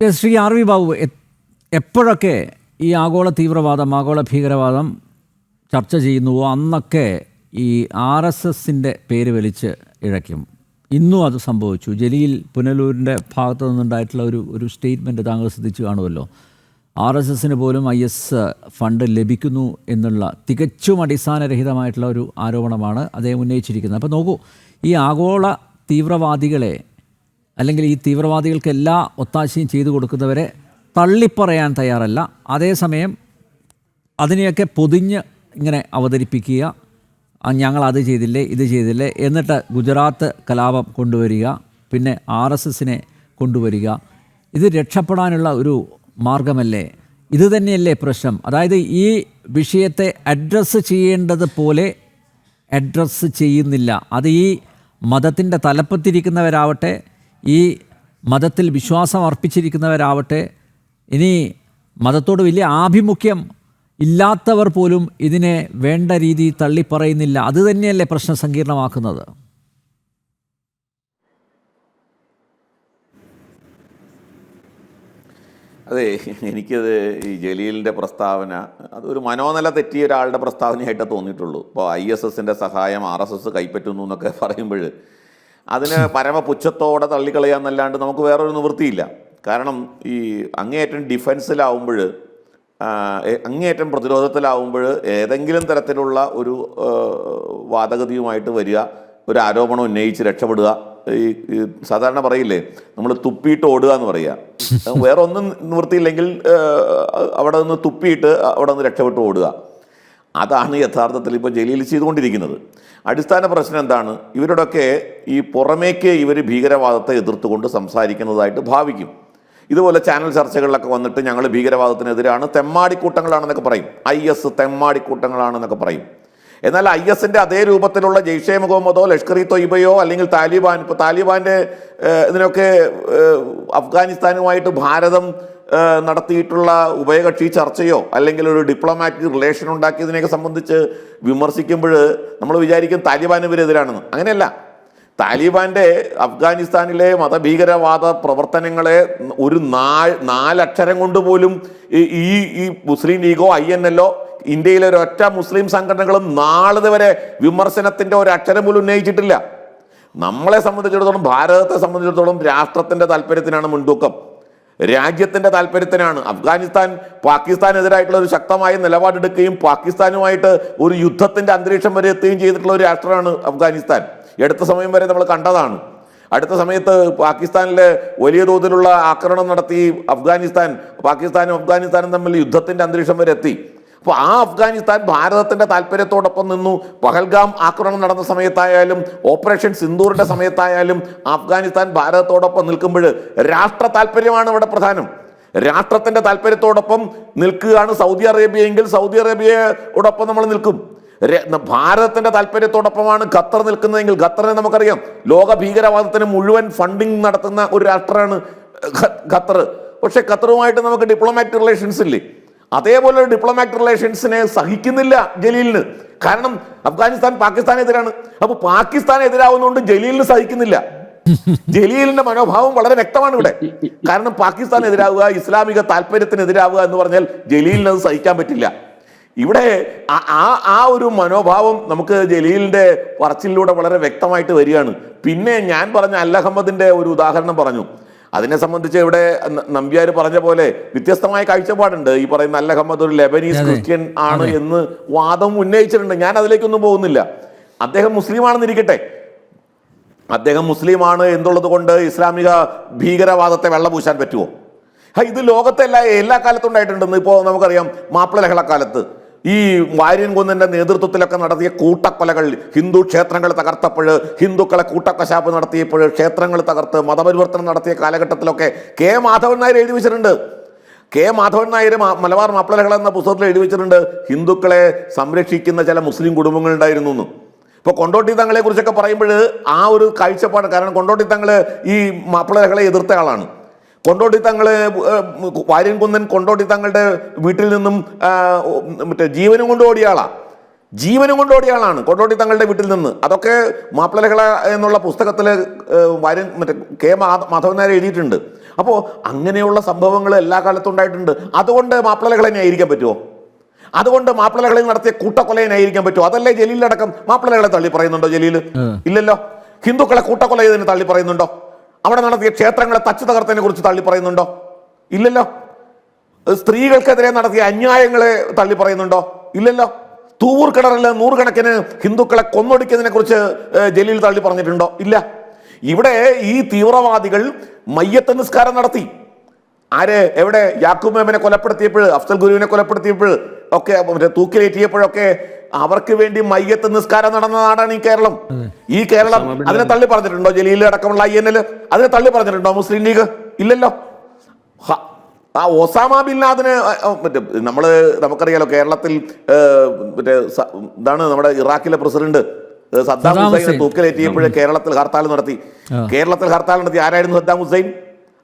Shri R V Babu എപ്പോഴൊക്കെ ഈ ആഗോള തീവ്രവാദം ആഗോള ഭീകരവാദം ചർച്ച ചെയ്യുന്നുവോ അന്നൊക്കെ ഈ ആർ എസ് എസിന്റെ പേര് വലിച്ച് ഇഴയ്ക്കും? ഇന്നും അത് സംഭവിച്ചു. ജലീൽ പുനലൂരിന്റെ ഭാഗത്തു നിന്നുണ്ടായിട്ടുള്ള ഒരു ഒരു സ്റ്റേറ്റ്മെന്റ് താങ്കൾ ശ്രദ്ധിച്ചു കാണുമല്ലോ. ആർ എസ് എസിന് പോലും ഐ എസ് ഫണ്ട് ലഭിക്കുന്നു എന്നുള്ള തികച്ചും അടിസ്ഥാനരഹിതമായിട്ടുള്ള ഒരു ആരോപണമാണ് അദ്ദേഹം ഉന്നയിച്ചിരിക്കുന്നത്. അപ്പോൾ നോക്കൂ ഈ ആഗോള തീവ്രവാദികളെ അല്ലെങ്കിൽ ഈ തീവ്രവാദികൾക്ക് എല്ലാ ഒത്താശയും ചെയ്തു കൊടുക്കുന്നവരെ തള്ളിപ്പറയാൻ തയ്യാറല്ല. അതേസമയം അതിനെയൊക്കെ പൊതിഞ്ഞ് ഇങ്ങനെ അവതരിപ്പിക്കുക. ഞങ്ങൾ അത് ചെയ്തില്ലേ ഇത് ചെയ്തില്ലേ എന്നിട്ട് ഗുജറാത്ത് കലാപം കൊണ്ടുവരിക. പിന്നെ ആർ എസ് എസിനെ കൊണ്ടുവരിക. ഇത് രക്ഷപ്പെടാനുള്ള ഒരു മാർഗമല്ലേ? ഇത് തന്നെയല്ലേ പ്രശ്നം. അതായത് ഈ വിഷയത്തെ അഡ്രസ്സ് ചെയ്യേണ്ടത് പോലെ അഡ്രസ്സ് ചെയ്യുന്നില്ല. അത് ഈ മതത്തിന്റെ തലപ്പത്തിരിക്കുന്നവരാവട്ടെ ഈ മതത്തിൽ വിശ്വാസം അർപ്പിച്ചിരിക്കുന്നവരാവട്ടെ ഇനി മതത്തോട് വലിയ ആഭിമുഖ്യം ഇല്ലാത്തവർ പോലും ഇതിനെ വേണ്ട രീതി തള്ളിപ്പറയുന്നില്ല. അത് തന്നെയല്ലേ പ്രശ്നം സങ്കീർണമാക്കുന്നത്. അതെ എനിക്കത് ഈ ജലീലിന്റെ പ്രസ്താവന അതൊരു മനോനില തെറ്റിയ ഒരാളുടെ പ്രസ്താവനയായിട്ടേ തോന്നിയിട്ടുള്ളൂ. ഇപ്പോൾ ഐ എസ് എസിന്റെ സഹായം ആർ എസ് എസ് കൈപ്പറ്റുന്നു എന്നൊക്കെ പറയുമ്പോൾ അതിന് പരമപുച്ഛത്തോടെ തള്ളിക്കളയാന്നല്ലാണ്ട് നമുക്ക് വേറൊരു നിവൃത്തിയില്ല. കാരണം ഈ അങ്ങേയറ്റം ഡിഫൻസിലാവുമ്പോൾ അങ്ങേയറ്റം പ്രതിരോധത്തിലാവുമ്പോൾ ഏതെങ്കിലും തരത്തിലുള്ള ഒരു വാദഗതിയുമായിട്ട് വരിക ഒരു ആരോപണം ഉന്നയിച്ച് രക്ഷപ്പെടുക ഈ സാധാരണ പറയില്ലേ നമ്മൾ തുപ്പിയിട്ട് ഓടുക എന്ന് പറയുക വേറെ ഒന്നും നിവൃത്തിയില്ലെങ്കിൽ അവിടെ നിന്ന് തുപ്പിയിട്ട് അവിടെ നിന്ന് രക്ഷപ്പെട്ട് ഓടുക. അതാണ് യഥാർത്ഥത്തിൽ ഇപ്പോൾ ജലീൽ ചെയ്തുകൊണ്ടിരിക്കുന്നത്. അടിസ്ഥാന പ്രശ്നം എന്താണ്? ഇവരോടൊക്കെ ഈ പുറമേക്ക് ഇവർ ഭീകരവാദത്തെ എതിർത്തുകൊണ്ട് സംസാരിക്കുന്നതായിട്ട് ഭാവിക്കും. ഇതുപോലെ ചാനൽ ചർച്ചകളിലൊക്കെ വന്നിട്ട് ഞങ്ങൾ ഭീകരവാദത്തിനെതിരാണ് തെമ്മാടിക്കൂട്ടങ്ങളാണെന്നൊക്കെ പറയും. ഐ എസ് തെമ്മാടിക്കൂട്ടങ്ങളാണെന്നൊക്കെ പറയും. എന്നാൽ ഐ എസിന്റെ അതേ രൂപത്തിലുള്ള ജെയ്ഷെ മുഹമ്മദോ ലഷ്കർ ഇ തൊയ്ബയോ അല്ലെങ്കിൽ താലിബാൻ ഇപ്പോൾ താലിബാന്റെ ഇതിനൊക്കെ അഫ്ഗാനിസ്ഥാനുമായിട്ട് ഭാരതം നടത്തിയിട്ടുള്ള ഉഭയകക്ഷി ചർച്ചയോ അല്ലെങ്കിൽ ഒരു ഡിപ്ലോമാറ്റിക് റിലേഷൻ ഉണ്ടാക്കിയതിനെയൊക്കെ സംബന്ധിച്ച് വിമർശിക്കുമ്പോൾ നമ്മൾ വിചാരിക്കും താലിബാൻ ഇവരെതിരാണെന്ന്. അങ്ങനെയല്ല. താലിബാന്റെ അഫ്ഗാനിസ്ഥാനിലെ മതഭീകരവാദ പ്രവർത്തനങ്ങളെ ഒരു നാല് നാലക്ഷരം കൊണ്ട് പോലും ഈ ഈ- മുസ്ലിം ലീഗോ ഐ എൻ എല്ലോ ഇന്ത്യയിലെ ഒരൊറ്റ മുസ്ലിം സംഘടനകളും നാളെ വരെ വിമർശനത്തിന്റെ ഒരു അക്ഷരം പോലും ഉന്നയിച്ചിട്ടില്ല. നമ്മളെ സംബന്ധിച്ചിടത്തോളം ഭാരതത്തെ സംബന്ധിച്ചിടത്തോളം രാഷ്ട്രത്തിന്റെ താല്പര്യത്തിനാണ് മുൻതൂക്കം. രാജ്യത്തിന്റെ താല്പര്യത്തിനാണ്. അഫ്ഗാനിസ്ഥാൻ പാകിസ്ഥാനെതിരായിട്ടുള്ള ഒരു ശക്തമായ നിലപാടെടുക്കുകയും പാകിസ്ഥാനുമായിട്ട് ഒരു യുദ്ധത്തിന്റെ അന്തരീക്ഷം വരെ എത്തുകയും ചെയ്തിട്ടുള്ള ഒരു രാഷ്ട്രമാണ് അഫ്ഗാനിസ്ഥാൻ. എടുത്ത സമയം വരെ നമ്മൾ കണ്ടതാണ്. അടുത്ത സമയത്ത് പാകിസ്ഥാനിലെ വലിയ തോതിലുള്ള ആക്രമണം നടത്തി അഫ്ഗാനിസ്ഥാൻ പാകിസ്ഥാനും അഫ്ഗാനിസ്ഥാനും തമ്മിൽ യുദ്ധത്തിന്റെ അന്തരീക്ഷം വരെ എത്തി. അപ്പോൾ ആ അഫ്ഗാനിസ്ഥാൻ ഭാരതത്തിന്റെ താല്പര്യത്തോടൊപ്പം നിന്നു. പഹൽഗാം ആക്രമണം നടന്ന സമയത്തായാലും ഓപ്പറേഷൻ സിന്ദൂറിന്റെ സമയത്തായാലും അഫ്ഗാനിസ്ഥാൻ ഭാരതത്തോടൊപ്പം നിൽക്കുമ്പോൾ രാഷ്ട്ര താല്പര്യമാണ് ഇവിടെ പ്രധാനം. രാഷ്ട്രത്തിന്റെ താല്പര്യത്തോടൊപ്പം നിൽക്കുകയാണ് സൗദി അറേബ്യ എങ്കിൽ സൗദി അറേബ്യയോടൊപ്പം നമ്മൾ നിൽക്കും. ഭാരതത്തിന്റെ താല്പര്യത്തോടൊപ്പമാണ് ഖത്തർ നിൽക്കുന്നതെങ്കിൽ ഖത്തറിനെ നമുക്കറിയാം. ലോക ഭീകരവാദത്തിന് മുഴുവൻ ഫണ്ടിങ് നടത്തുന്ന ഒരു രാഷ്ട്രമാണ് ഖത്തർ. പക്ഷെ ഖത്തറുമായിട്ട് നമുക്ക് ഡിപ്ലോമാറ്റിക് റിലേഷൻസ് ഇല്ലേ? അതേപോലെ ഡിപ്ലോമാറ്റിക് റിലേഷൻസിനെ സഹിക്കുന്നില്ല ജലീലിന്. കാരണം അഫ്ഗാനിസ്ഥാൻ പാകിസ്ഥാനെതിരാണ്. അപ്പൊ പാകിസ്ഥാൻ എതിരാവുന്നതുകൊണ്ട് ജലീലിന് സഹിക്കുന്നില്ല. ജലീലിന്റെ മനോഭാവം വളരെ വ്യക്തമാണ് ഇവിടെ. കാരണം പാകിസ്ഥാൻ എതിരാവുക ഇസ്ലാമിക താല്പര്യത്തിനെതിരാവുക എന്ന് പറഞ്ഞാൽ ജലീലിന് അത് സഹിക്കാൻ പറ്റില്ല. ഇവിടെ ആ- ആ ഒരു മനോഭാവം നമുക്ക് ജലീലിന്റെ പറച്ചിലൂടെ വളരെ വ്യക്തമായിട്ട് വരികയാണ്. പിന്നെ ഞാൻ പറഞ്ഞ അല്ലഹമ്മദിന്റെ ഒരു ഉദാഹരണം പറഞ്ഞു. അതിനെ സംബന്ധിച്ച് ഇവിടെ നമ്പ്യാർ പറഞ്ഞ പോലെ വ്യത്യസ്തമായ കാഴ്ചപ്പാടുണ്ട്. ഈ പറയുന്ന നല്ല ഹമ്മദ് ഒരു ലെബനീസ് ക്രിസ്ത്യൻ ആണ് എന്ന് വാദം ഉന്നയിച്ചിട്ടുണ്ട്. ഞാൻ അതിലേക്കൊന്നും പോകുന്നില്ല. അദ്ദേഹം മുസ്ലിമാണെന്നിരിക്കട്ടെ. അദ്ദേഹം മുസ്ലിമാണ് എന്നുള്ളത് കൊണ്ട് ഇസ്ലാമിക ഭീകരവാദത്തെ വെള്ളപൂശാൻ പറ്റുമോ ഇത് ലോകത്തെ എല്ലാ എല്ലാ കാലത്തും ഉണ്ടായിട്ടുണ്ടെന്ന് ഇപ്പോൾ നമുക്കറിയാം. മാപ്പിള ലഹളക്കാലത്ത്. ഈ വാര്യൻ കുന്നന്റെ നേതൃത്വത്തിലൊക്കെ നടത്തിയ കൂട്ടക്കൊലകൾ ഹിന്ദു ക്ഷേത്രങ്ങൾ തകർത്തപ്പോൾ ഹിന്ദുക്കളെ കൂട്ടക്കശാപ്പ് നടത്തിയപ്പോൾ ക്ഷേത്രങ്ങൾ തകർത്ത് മതപരിവർത്തനം നടത്തിയ കാലഘട്ടത്തിലൊക്കെ കെ മാധവൻ നായർ എഴുതി വെച്ചിട്ടുണ്ട്. കെ മാധവൻ നായർ മലബാർ മാപ്പിളകൾ എന്ന പുസ്തകത്തിൽ എഴുതി വെച്ചിട്ടുണ്ട് ഹിന്ദുക്കളെ സംരക്ഷിക്കുന്ന ചില മുസ്ലിം കുടുംബങ്ങൾ ഉണ്ടായിരുന്നു എന്ന് ഇപ്പോൾ കൊണ്ടോട്ടി തങ്ങളെ കുറിച്ചൊക്കെ പറയുമ്പോൾ ആ ഒരു കാഴ്ചപ്പാട് കാരണം കൊണ്ടോട്ടി തങ്ങൾ ഈ മാപ്പിളകളെ എതിർത്ത ആളാണ്. കൊണ്ടോട്ടി തങ്ങൾ വാര്യൻകുന്നൻ കൊണ്ടോട്ടി തങ്ങളുടെ വീട്ടിൽ നിന്നും മറ്റേ ജീവനും കൊണ്ട് ഓടിയാളാണ് ജീവനും കൊണ്ട് ഓടിയാളാണ് കൊണ്ടോട്ടി തങ്ങളുടെ വീട്ടിൽ നിന്ന്. അതൊക്കെ മാപ്പിളകള എന്നുള്ള പുസ്തകത്തിൽ വാര്യൻ മറ്റേ കെ മാധവൻ നായർ എഴുതിയിട്ടുണ്ട്. അപ്പോൾ അങ്ങനെയുള്ള സംഭവങ്ങൾ എല്ലാ കാലത്തും ഉണ്ടായിട്ടുണ്ട്. അതുകൊണ്ട് മാപ്പിളകളെ ന്യായീകരിക്കാൻ പറ്റുമോ അതുകൊണ്ട് മാപ്പിളകളിൽ നടത്തിയ കൂട്ടക്കൊലയെ ന്യായീകരിക്കാൻ പറ്റുമോ അതല്ലേ ജലീലടക്കം മാപ്പിളകളെ തള്ളി പറയുന്നുണ്ടോ ജലീൽ ഇല്ലല്ലോ? ഹിന്ദുക്കളെ കൂട്ടക്കൊല ചെയ്തതിന് തള്ളി പറയുന്നുണ്ടോ? അവിടെ നടത്തിയ ക്ഷേത്രങ്ങളെ തച്ചു തകർത്തതിനെ കുറിച്ച് തള്ളി പറയുന്നുണ്ടോ? ഇല്ലല്ലോ. സ്ത്രീകൾക്കെതിരെ നടത്തിയ അന്യായങ്ങളെ തള്ളി പറയുന്നുണ്ടോ? ഇല്ലല്ലോ. തൂവൂർ കിണറിൽ നൂറുകണക്കിന് ഹിന്ദുക്കളെ കൊന്നൊടുക്കിയതിനെ കുറിച്ച് ജലീൽ തള്ളി പറഞ്ഞിട്ടുണ്ടോ? ഇല്ല. ഇവിടെ ഈ തീവ്രവാദികൾ മയ്യത്ത് നിസ്കാരം നടത്തി. ആര്? എവിടെ? യാക്കൂബ് മേമനെ കൊലപ്പെടുത്തിയപ്പോൾ അഫ്സൽ ഗുരുവിനെ കൊലപ്പെടുത്തിയപ്പോൾ ഒക്കെ മറ്റേ തൂക്കിലേറ്റിയപ്പോഴൊക്കെ അവർക്ക് വേണ്ടി മയ്യത്ത് നിസ്കാരം നടന്ന നാടാണ് ഈ കേരളം. ഈ കേരളം അതിനെ തള്ളി പറഞ്ഞിട്ടുണ്ടോ? ജലീൽ അടക്കമുള്ള ഐ എൻ എൽ അതിനെ തള്ളി പറഞ്ഞിട്ടുണ്ടോ? മുസ്ലിം ലീഗ്? ഇല്ലല്ലോ. ആ ഒസാമ ബിൻ ലാദന് മറ്റേ നമ്മൾ നമുക്കറിയാലോ കേരളത്തിൽ മറ്റേ ഇതാണ് നമ്മുടെ ഇറാഖിലെ പ്രസിഡന്റ് സദ്ദാം ഹുസൈനെ. തൂക്കിലേറ്റിയപ്പോഴേ കേരളത്തിൽ ഹർത്താൽ നടത്തി. കേരളത്തിൽ ഹർത്താൽ നടത്തി ആരായിരുന്നു സദ്ദാം ഹുസൈൻ?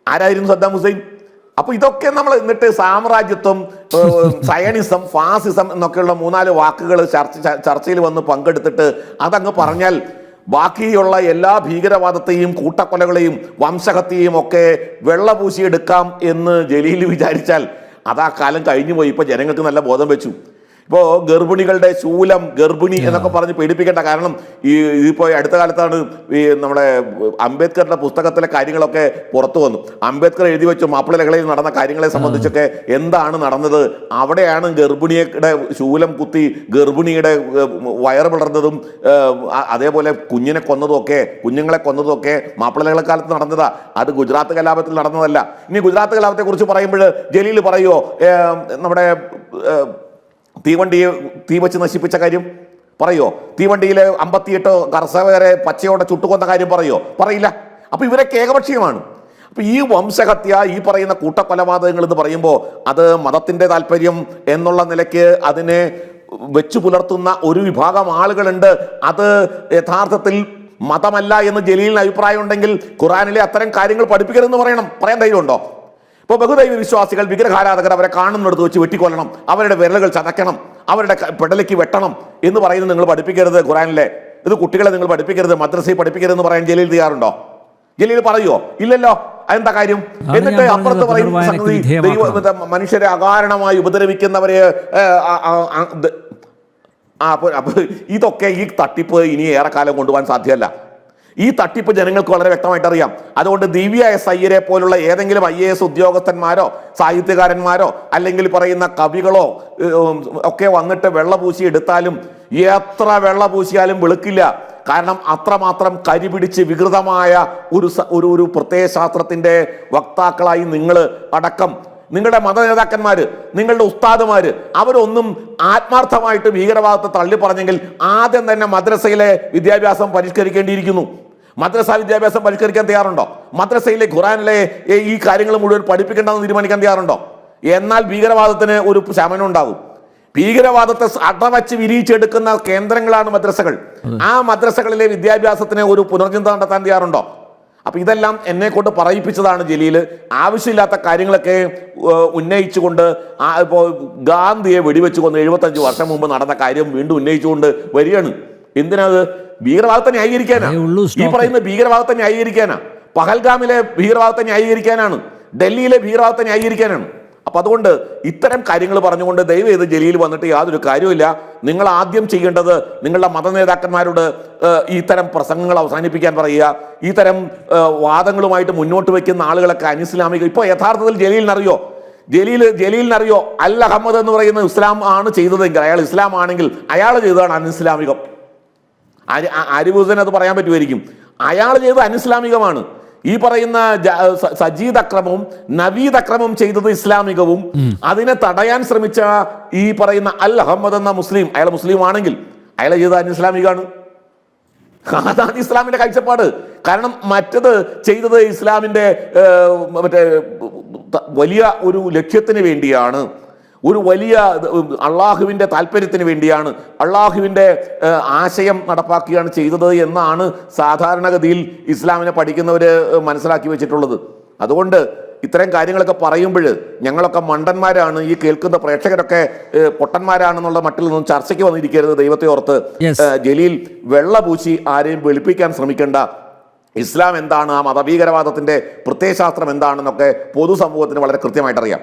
ആരായിരുന്നു സദ്ദാം ഹുസൈൻ? അപ്പൊ ഇതൊക്കെ നമ്മൾ എന്നിട്ട് സാമ്രാജ്യത്വം സയണിസം ഫാസിസം എന്നൊക്കെയുള്ള മൂന്നാൽ വാക്കുകൾ ചർച്ച ചർച്ചയിൽ വന്ന് പങ്കെടുത്തിട്ട് അതങ്ങ് പറഞ്ഞാൽ ബാക്കിയുള്ള എല്ലാ ഭീകരവാദത്തെയും കൂട്ടക്കൊലകളെയും വംശഹത്യയും ഒക്കെ വെള്ളപൂശിയെടുക്കാം എന്ന് ജലീൽ വിചാരിച്ചാൽ അതാ കാലം കഴിഞ്ഞു പോയി ഇപ്പൊ ജനങ്ങൾക്ക് നല്ല ബോധം വെച്ചു. ഇപ്പോ ഗർഭിണികളുടെ ശൂലം ഗർഭിണി എന്നൊക്കെ പറഞ്ഞ് പേടിപ്പിക്കേണ്ട കാരണം ഈ ഇതിപ്പോൾ അടുത്ത കാലത്താണ് ഈ നമ്മുടെ അംബേദ്കറുടെ പുസ്തകത്തിലെ കാര്യങ്ങളൊക്കെ പുറത്തു വന്നു. അംബേദ്കർ എഴുതി വെച്ചു മാപ്പിളലകളിൽ നടന്ന കാര്യങ്ങളെ സംബന്ധിച്ചൊക്കെ എന്താണ് നടന്നത്? അവിടെയാണ് ഗർഭിണിയുടെ ശൂലം കുത്തി ഗർഭിണിയുടെ വയറ് പിളർന്നതും അതേപോലെ കുഞ്ഞിനെ കൊന്നതും ഒക്കെ കുഞ്ഞുങ്ങളെ കൊന്നതും ഒക്കെ മാപ്പിളകളെ കാലത്ത് നടന്നതാ. അത് ഗുജറാത്ത് കലാപത്തിൽ നടന്നതല്ല. ഇനി ഗുജറാത്ത് കലാപത്തെക്കുറിച്ച് പറയുമ്പോൾ ജലീൽ പറയുമോ നമ്മുടെ തീവണ്ടിയെ തീ വെച്ച് നശിപ്പിച്ച കാര്യം പറയോ? തീവണ്ടിയിലെ അമ്പത്തിയെട്ട് കർഷകരെ പച്ചയോടെ ചുട്ടുകൊന്ന കാര്യം പറയോ? പറയില്ല. അപ്പോൾ ഇവരൊക്കെ ഏകപക്ഷീയമാണ്. അപ്പോൾ ഈ വംശഹത്യ ഈ പറയുന്ന കൂട്ടക്കൊലപാതകങ്ങൾ എന്ന് പറയുമ്പോൾ അത് മതത്തിന്റെ താല്പര്യം എന്നുള്ള നിലയ്ക്ക് അതിനെ വെച്ചു പുലർത്തുന്ന ഒരു വിഭാഗം ആളുകളുണ്ട്. അത് യഥാർത്ഥത്തിൽ മതമല്ല എന്ന് ജലീലിന് അഭിപ്രായം ഉണ്ടെങ്കിൽ ഖുറാനിലെ അത്തരം കാര്യങ്ങൾ പഠിപ്പിക്കരുതെന്ന് പറയണം. പറയാൻ ധൈര്യമുണ്ടോ? ഇപ്പോൾ ബഹുദൈവ വിശ്വാസികൾ വിഗ്രഹാരാധകർ അവരെ കാണുന്നിടത്ത് വെച്ച് വെട്ടിക്കൊല്ലണം. അവരുടെ വിരലുകൾ ചതക്കണം അവരുടെ പെടലേക്ക് വെട്ടണം എന്ന് പറയുന്നത് നിങ്ങൾ പഠിപ്പിക്കരുത് ഖുറാനിലെ ഇത് കുട്ടികളെ നിങ്ങൾ പഠിപ്പിക്കരുത് മദ്രസയിൽ പഠിപ്പിക്കരുതെന്ന് പറയാൻ ജലീൽ തയ്യാറുണ്ടോ? ജലീൽ പറയുമോ ഇല്ലല്ലോ. അതെന്താ കാര്യം? എന്നിട്ട് അപ്പുറത്ത് പറയും സംഗതി ദൈവ മനുഷ്യരെ അകാരണമായി ഉപദ്രവിക്കുന്നവരെ ആ, അപ്പോൾ ഇതൊക്കെ ഈ തട്ടിപ്പ് ഇനി ഏറെക്കാലം കൊണ്ടുപോകാൻ സാധ്യമല്ല. ഈ തട്ടിപ്പ് ജനങ്ങൾക്ക് വളരെ വ്യക്തമായിട്ട് അറിയാം. അതുകൊണ്ട് ദിവ്യ എസ് അയ്യരെ പോലുള്ള ഏതെങ്കിലും ഐ എ എസ് ഉദ്യോഗസ്ഥന്മാരോ സാഹിത്യകാരന്മാരോ അല്ലെങ്കിൽ പറയുന്ന കവികളോ ഒക്കെ വന്നിട്ട് വെള്ളപൂശി എടുത്താലും എത്ര വെള്ളപൂശിയാലും വെളുക്കില്ല. കാരണം അത്രമാത്രം കരിപിടിച്ച് വികൃതമായ ഒരു ഒരു ഒരു പ്രത്യയശാസ്ത്രത്തിന്റെ വക്താക്കളായി നിങ്ങൾ അടക്കം. നിങ്ങളുടെ മത നേതാക്കന്മാര് നിങ്ങളുടെ ഉസ്താദുമാര് അവരൊന്നും ആത്മാർത്ഥമായിട്ട് ഭീകരവാദത്തെ തള്ളി പറഞ്ഞെങ്കിൽ ആദ്യം തന്നെ മദ്രസയിലെ വിദ്യാഭ്യാസം പരിഷ്കരിക്കേണ്ടിയിരിക്കുന്നു. മദ്രസ വിദ്യാഭ്യാസം പരിഷ്കരിക്കാൻ തയ്യാറുണ്ടോ? മദ്രസയിലെ ഖുറാനിലെ ഈ കാര്യങ്ങൾ മുഴുവൻ പഠിപ്പിക്കേണ്ടെന്ന് തീരുമാനിക്കാൻ തയ്യാറുണ്ടോ? എന്നാൽ ഭീകരവാദത്തിന് ഒരു ശമനം ഉണ്ടാകും ഭീകരവാദത്തെ അടവച്ച് വിരിയിച്ചെടുക്കുന്ന കേന്ദ്രങ്ങളാണ് മദ്രസകൾ. ആ മദ്രസകളിലെ വിദ്യാഭ്യാസത്തിന് ഒരു പുനർചിന്ത നടത്താൻ തയ്യാറുണ്ടോ? അപ്പൊ ഇതെല്ലാം എന്നെ കൊണ്ട് പറയിപ്പിച്ചതാണ് ജലീൽ ആവശ്യമില്ലാത്ത കാര്യങ്ങളൊക്കെ ഉന്നയിച്ചുകൊണ്ട് ആ ഇപ്പോൾ ഗാന്ധിയെ വെടിവെച്ച് കൊന്ന് എഴുപത്തഞ്ച് വർഷം മുമ്പ് നടന്ന കാര്യം വീണ്ടും ഉന്നയിച്ചുകൊണ്ട് വരികയാണ്. എന്തിനാത് ഭീകരവാദത്തെ ന്യായീകരിക്കാനാ? ഈ. പറയുന്ന ഭീകരവാദത്തെ ന്യായീകരിക്കാനാ. പഹൽഗാമിലെ ഭീകരവാദത്തെ ന്യായീകരിക്കാനാണ്. ഡൽഹിയിലെ ഭീകരവാദത്തെ ന്യായീകരിക്കാനാണ്. അപ്പൊ അതുകൊണ്ട് ഇത്തരം കാര്യങ്ങൾ പറഞ്ഞുകൊണ്ട് ദയവ് ചെയ്ത് ജലീൽ വന്നിട്ട് യാതൊരു കാര്യമില്ല നിങ്ങൾ ആദ്യം ചെയ്യേണ്ടത് നിങ്ങളുടെ മത നേതാക്കന്മാരോട് ഏഹ്, ഇത്തരം പ്രസംഗങ്ങൾ അവസാനിപ്പിക്കാൻ പറയുക. ഇത്തരം വാദങ്ങളുമായിട്ട് മുന്നോട്ട് വയ്ക്കുന്ന ആളുകളൊക്കെ അനിസ്ലാമിക ഇപ്പൊ യഥാർത്ഥത്തിൽ ജലീലിനറിയോ? ജലീൽ ജലീലിനറിയോ അൽ അഹമ്മദ് എന്ന് പറയുന്ന ഇസ്ലാം ആണ് ചെയ്തതെങ്കിൽ അയാൾ ഇസ്ലാം ആണെങ്കിൽ അയാൾ ചെയ്തതാണ് അനിസ്ലാമികം. അരി- അ- അത് പറയാൻ പറ്റുമായിരിക്കും. അയാൾ ചെയ്തത് അനിസ്ലാമികമാണ്. ഈ പറയുന്ന സജീദ് അക്രമവും നവീദ് അക്രമവും ചെയ്തത് ഇസ്ലാമികവും അതിനെ തടയാൻ ശ്രമിച്ച ഈ പറയുന്ന അൽ അഹമ്മദ് എന്ന മുസ്ലിം അയാൾ മുസ്ലിം ആണെങ്കിൽ അയാൾ ചെയ്തത് അനിസ്ലാമികമാണ്. അതാണ് ഇസ്ലാമിന്റെ കാഴ്ചപ്പാട്. കാരണം മറ്റത് ചെയ്തത് ഇസ്ലാമിന്റെ മറ്റേ വലിയ ഒരു ലക്ഷ്യത്തിന് വേണ്ടിയാണ്. ഒരു വലിയ അള്ളാഹുവിന്റെ താല്പര്യത്തിന് വേണ്ടിയാണ് അള്ളാഹുവിന്റെ ആശയം നടപ്പാക്കുകയാണ് ചെയ്തത് എന്നാണ് സാധാരണഗതിയിൽ ഇസ്ലാമിനെ പഠിക്കുന്നവർ മനസ്സിലാക്കി വെച്ചിട്ടുള്ളത്. അതുകൊണ്ട് ഇത്തരം കാര്യങ്ങളൊക്കെ പറയുമ്പോൾ ഞങ്ങളൊക്കെ മണ്ടന്മാരാണ് ഈ കേൾക്കുന്ന പ്രേക്ഷകരൊക്കെ പൊട്ടന്മാരാണെന്നുള്ള മട്ടിൽ നിന്നും ചർച്ചയ്ക്ക് വന്നിരിക്കരുത് ദൈവത്തെ ഓർത്ത്. ജലീൽ വെള്ള ജലീൽ വെള്ളപൂശി ആരെയും വെളുപ്പിക്കാൻ ശ്രമിക്കേണ്ട. ഇസ്ലാം എന്താണ് ആ മതഭീകരവാദത്തിന്റെ പ്രത്യയശാസ്ത്രം എന്താണെന്നൊക്കെ പൊതുസമൂഹത്തിന് വളരെ കൃത്യമായിട്ട് അറിയാം